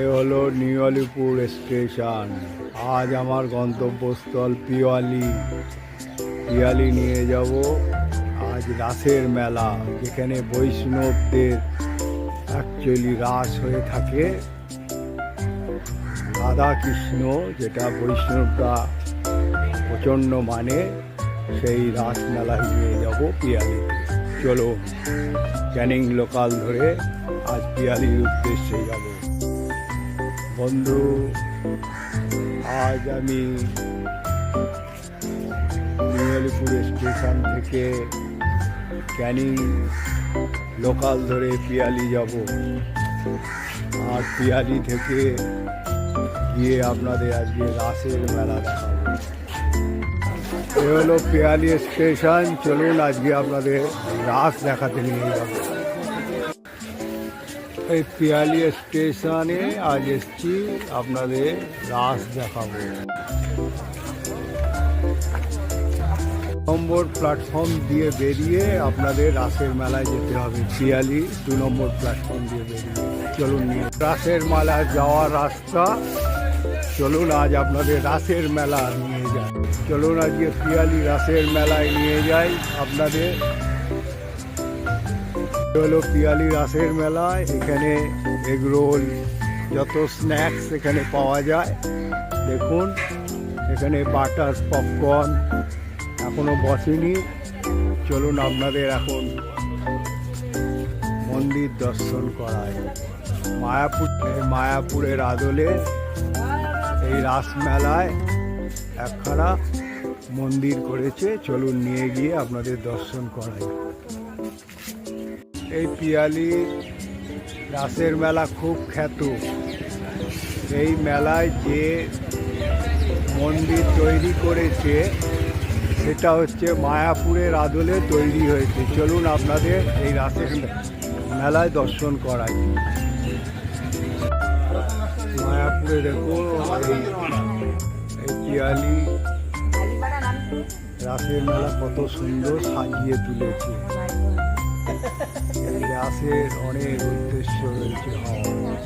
এ হলো new Alipur station. আজ আমার গন্তব্যস্থল পিওয়ালি। পিয়ালি নিয়ে যাব আজ রাসের মেলা, যেখানে বৈষ্ণবদের অ্যাকচুয়ালি রাস হয়ে থাকে। রাধা কৃষ্ণ যেটা বৈষ্ণবরা প্রচণ্ড মানে সেই রাস মেলায় নিয়ে যাব পিয়ালিতে চলো, ক্যানিং লোকাল ধরে আজ পিয়ালির উদ্দেশ্যে যাব। বন্ধু, আজ আমি নিউ স্টেশন থেকে ক্যানিং লোকাল ধরে পিয়ালি যাব। আর পিয়ালি থেকে গিয়ে আপনাদের আজকে রাসের মেলা দেখাবো। এ হলো পিয়ালি স্টেশন, চলুন আজকে আপনাদের রাস দেখাতে নিয়ে যাব। এই পিয়ালি স্টেশনে আজ এসছি, আপনাদের রাস দেখাবো। নম্বর প্ল্যাটফর্ম দিয়ে বেরিয়ে আপনাদের রাসের মেলায় যেতে হবে। পিয়ালি দু নম্বর প্ল্যাটফর্ম দিয়ে বেরিয়ে। চলুন নিয়ে। রাসের মেলা যাওয়ার রাস্তা। চলুন আজ আপনাদের রাসের মেলা নিয়ে যাই। চলুন আজকে পিয়ালি রাসের মেলায় নিয়ে যাই। আপনাদের হলো পিয়ালি রাসের মেলা এখানে এগ রোল, যত স্ন্যাক্স এখানে পাওয়া যায়। দেখুন, এখানে বাটার পপকর্ন এখনও বসেনি। চলুন আপনাদের এখন মন্দির দর্শন করায় মায়াপুর, মায়াপুরের আদলে এই রাসমেলায় একখানা মন্দির করেছে। চলুন নিয়ে গিয়ে আপনাদের দর্শন করাই। এই পিয়ালি রাসের মেলা খুব খ্যাত। এই মেলায় যে মন্দির তৈরি করেছে, সেটা হচ্ছে মায়াপুরের আদলে তৈরি হয়েছে। চলুন আপনাদের এই রাসের মেলায় দর্শন করাই। মায়াপুরে দেখুন, এই পিয়ালি রাসের মেলা কত সুন্দর সাজিয়ে তুলেছে। এই রাসের অনেক উদ্দেশ্য রয়েছে হওয়ার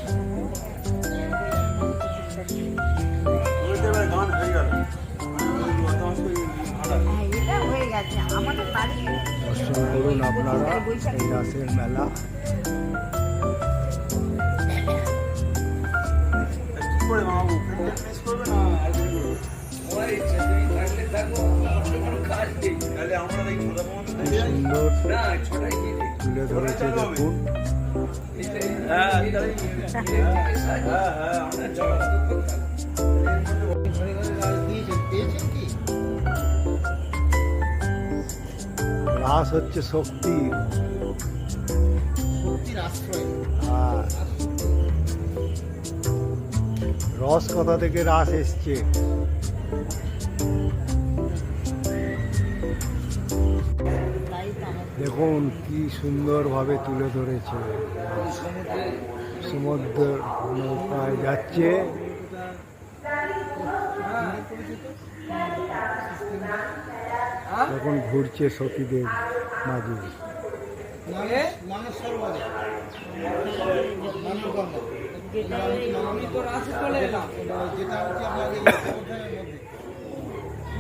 এটা হয়ে গেছে আমাদের বাড়ি দর্শন করুন আপনারা এই রাসের মেলা কি ধরেছে দেখুন রাস হচ্ছে শক্তি। রস কথা থেকে রাস এসছে। দেখুন, কি সুন্দরভাবে তুলে ধরেছে। সমুদ্র নৌকায় যাচ্ছে। তখন ঘুরছে সখীদের মাঝে।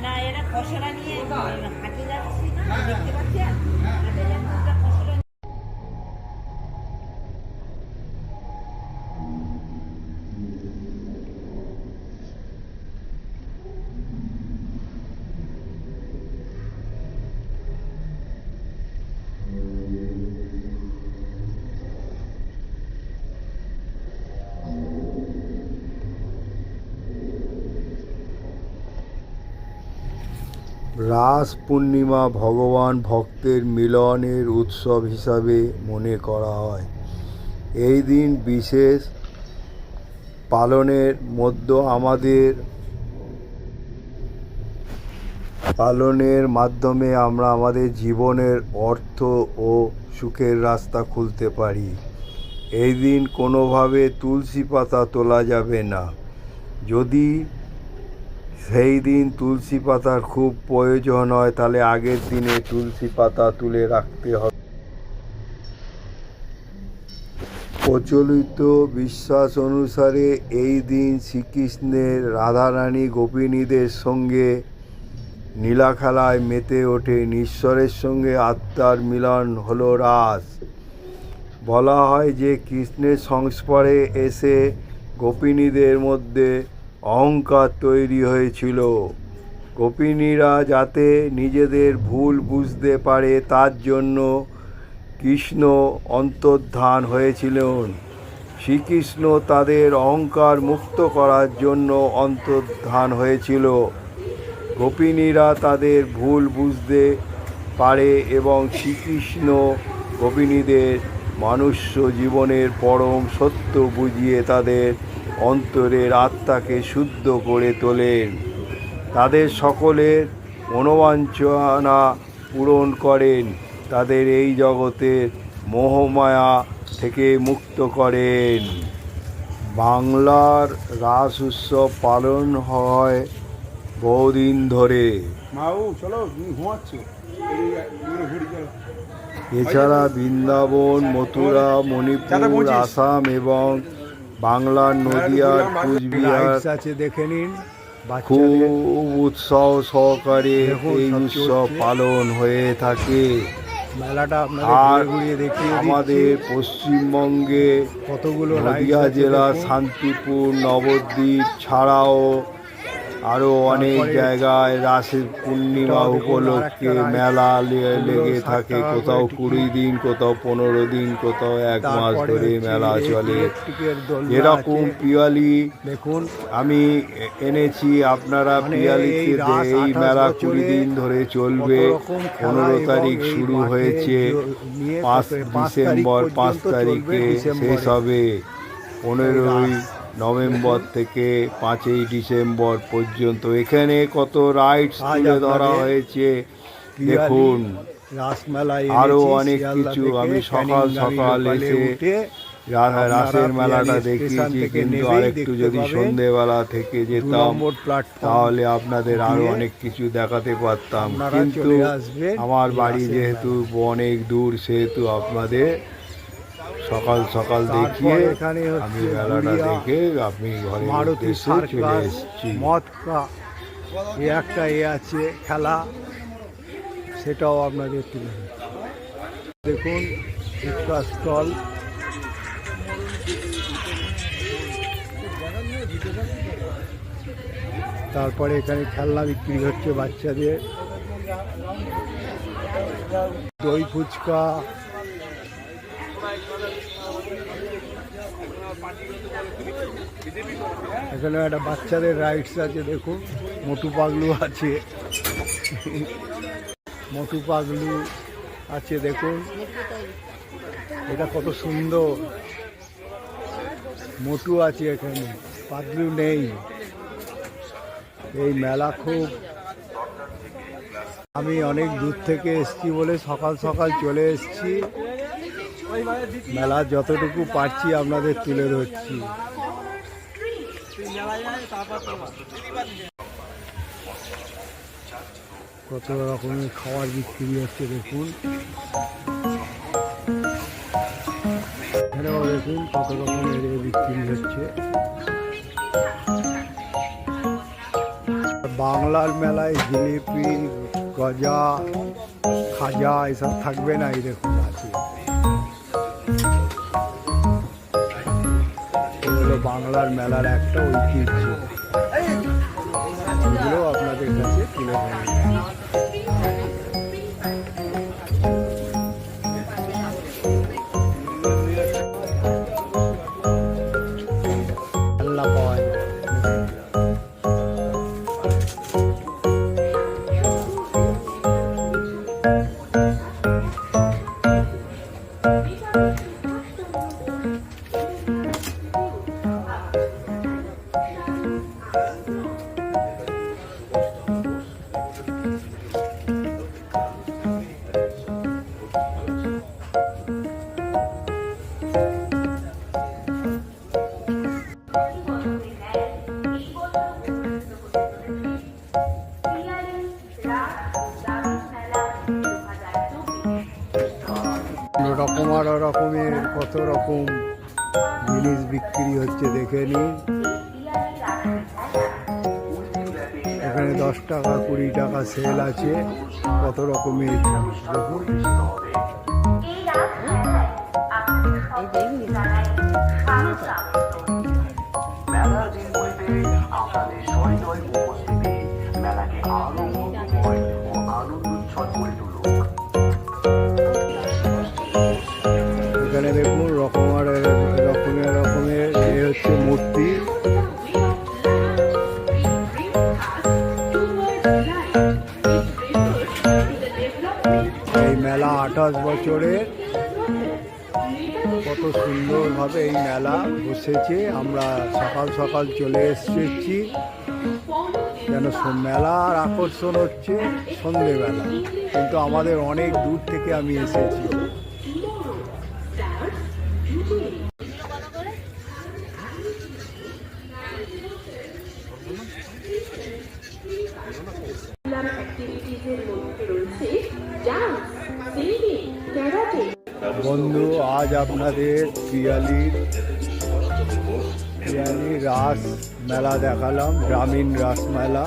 না, এরা খসড়া নিয়ে হাঁটে যাচ্ছি। 哎，给他钱。রাস পূর্ণিমা ভগবান ভক্তের মিলনের উৎসব হিসাবে মনে করা হয়। এই দিন বিশেষ পালনের মধ্যে আমাদের পালনের মাধ্যমে আমরা আমাদের জীবনের অর্থ ও সুখের রাস্তা খুলতে পারি। এই দিন কোনোভাবে তুলসী পাতা তোলা যাবে না। যদি সেই দিন তুলসী পাতার খুব প্রয়োজন হয়, তাহলে আগের দিনে তুলসী পাতা তুলে রাখতে হবে। প্রচলিত বিশ্বাস অনুসারে এই দিন শ্রীকৃষ্ণের রাধারানী গোপিনীদের সঙ্গে নীলাখেলায় মেতে ওঠে। ঈশ্বরের সঙ্গে আত্মার মিলন হলো রাস বলা হয় যে কৃষ্ণের সংস্পর্শে এসে গোপিনীদের মধ্যে অহংকার তৈরি হয়েছিল। গোপিনীরা যাতে নিজেদের ভুল বুঝতে পারে, তার জন্য কৃষ্ণ অন্তর্ধান হয়েছিলেন। শ্রীকৃষ্ণ তাদের অহংকার মুক্ত করার জন্য অন্তর্ধান হয়েছিল। গোপিনীরা তাদের ভুল বুঝতে পারে এবং শ্রীকৃষ্ণ গোপিনীদের মানুষ্য জীবনের পরম সত্য বুঝিয়ে তাদের অন্তরের আত্মাকে শুদ্ধ করে তোলেন। তাদের সকলের মনোবাঞ্ছনা পূরণ করেন। তাদের এই জগতের মোহমায়া থেকে মুক্ত করেন। বাংলার রাস উৎসব পালন হয় বহুদিন ধরে। এছাড়া বৃন্দাবন মথুরা মণিপুর আসাম এবং বাংলার নদিয়ার কুচবিহার। আছে দেখে নিন খুব উৎসাহ সহকারে এই উৎসব পালন হয়ে থাকে। মেলাটা আর আমাদের পশ্চিমবঙ্গে কতগুলো নদিয়া জেলা শান্তিপুর নবদ্বীপ ছাড়াও আরও অনেক জায়গায় রাসের পূর্ণিমা উপলক্ষে মেলা লেগে থাকে। কোথাও কুড়ি দিন কোথাও পনেরো দিন কোথাও এক মাস ধরে মেলা চলে। আছে। পিয়ালি দেখুন। আমি এনেছি আপনারা মানে পিয়ালিতে এই রাস এই 28 মেলা কুড়ি দিন ধরে চলবে। পনেরো তারিখ শুরু হয়েছে। পাঁচ ডিসেম্বর পাঁচ তারিখে শেষ হবে। পনেরোই। নভেম্বর থেকে পাঁচই ডিসেম্বর পর্যন্ত। এখানে কত রাইডস তুলে ধরা হয়েছে। দেখুন আরও অনেক কিছু আমি সকাল সকাল এসে রাসের মেলাটা দেখিয়েছি কিন্তু আরেকটু যদি সন্ধেবেলা থেকে যেতাম তাহলে আপনাদের আরও অনেক কিছু দেখাতে পারতাম। কিন্তু আমার বাড়ি যেহেতু অনেক দূর সেহেতু আপনাদের সকাল সকাল দেখিয়ে আমি মেলাটা দেখে আপনি ঘরে মারুতি সার্কাস মদকা এ একটা এ আছে খেলা। সেটাও আপনাদের তুলে দেখুন ফুচকা স্টল তারপরে এখানে খেলনা বিক্রি হচ্ছে বাচ্চাদের। দই ফুচকা এখানে একটা বাচ্চাদের রাইডস আছে দেখুন মোটু পাগলু আছে। মোটু পাগলু আছে দেখুন এটা কত সুন্দর। মোটু আছে এখানে, পাগলু নেই। এই মেলা খুব। আমি অনেক দূর থেকে এসছি বলে সকাল সকাল চলে এসছি। মেলা যতটুকু পারছি আপনাদের তুলে ধরছি। কত রকমের খাবার বিক্রি হচ্ছে দেখুন। এখানেও দেখুন কত রকমের বিক্রি হচ্ছে। বাংলার মেলায় জিলিপি, গজা, খাজা, এসব থাকবে না এই দেখুন, আছে। এগুলো বাংলার মেলার একটা ঐতিহ্য। এগুলো আপনাদের কাছে তুলে ধরলাম পাওয়া যায়। এখানে দশ টাকা কুড়ি টাকা সেল আছে। কত রকমের দেখুন। হচ্ছে মূর্তি। এই মেলা আঠাশ বছরের। কত সুন্দরভাবে এই মেলা বসেছে। আমরা সকাল সকাল চলে এসেছি। যেন মেলার আকর্ষণ হচ্ছে সন্ধেবেলা। কিন্তু আমাদের অনেক দূর থেকে আমি এসেছি। বন্ধু, আজ আপনাদের পিয়ালির পিয়ালি রাস মেলা দেখালাম, গ্রামীণ রাস মেলা।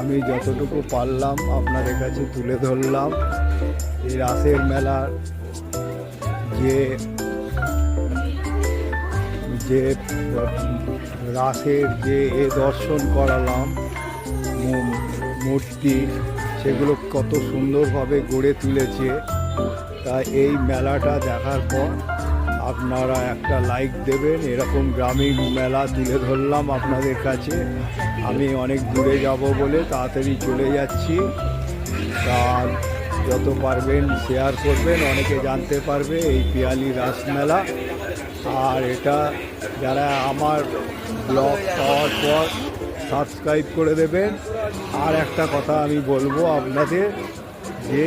আমি যতটুকু পারলাম আপনাদের কাছে তুলে ধরলাম। এই রাসের মেলার যে যে রাসের যে এ দর্শন করালাম মূর্তি, সেগুলো কত সুন্দরভাবে গড়ে তুলেছে। তা এই মেলাটা দেখার পর আপনারা একটা লাইক দেবেন। এরকম গ্রামীণ মেলা তুলে ধরলাম আপনাদের কাছে। আমি অনেক দূরে যাব বলে তাড়াতাড়ি চলে যাচ্ছি। তা যত পারবেন শেয়ার করবেন, অনেকে জানতে পারবে এই পিয়ালি রাস মেলা। আর এটা যারা আমার ব্লগ পাওয়ার পর সাবস্ক্রাইব করে দেবেন। আর একটা কথা আমি বলব আপনাদের যে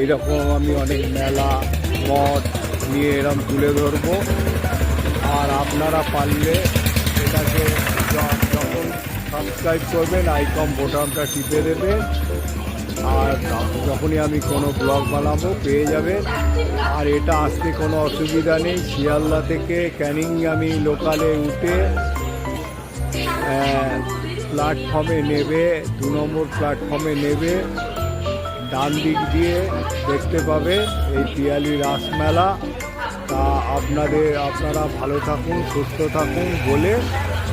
এইরকম আমি অনেক মেলা মঠ নিয়ে এরম তুলে ধরবো। আর আপনারা পারলে এটাকে যখন সাবস্ক্রাইব করবেন আইকম বোতামটা টিপে দেবেন। আর যখনই আমি কোনো ব্লগ বানাবো, পেয়ে যাবেন। আর এটা আসতে কোনো অসুবিধা নেই। শিয়ালদা থেকে ক্যানিং আমি লোকালে উঠে প্ল্যাটফর্মে নেবে, দু নম্বর প্ল্যাটফর্মে নেবে। ডান দিক দিয়ে দেখতে পাবে এই পিয়ালি রাসমেলা তা আপনাদের, আপনারা ভালো থাকুন, সুস্থ থাকুন বলে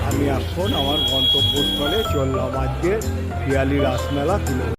আমি এখন আমার গন্তব্যস্থলে চললাম আজকে পিয়ালি রাসমেলা তুলে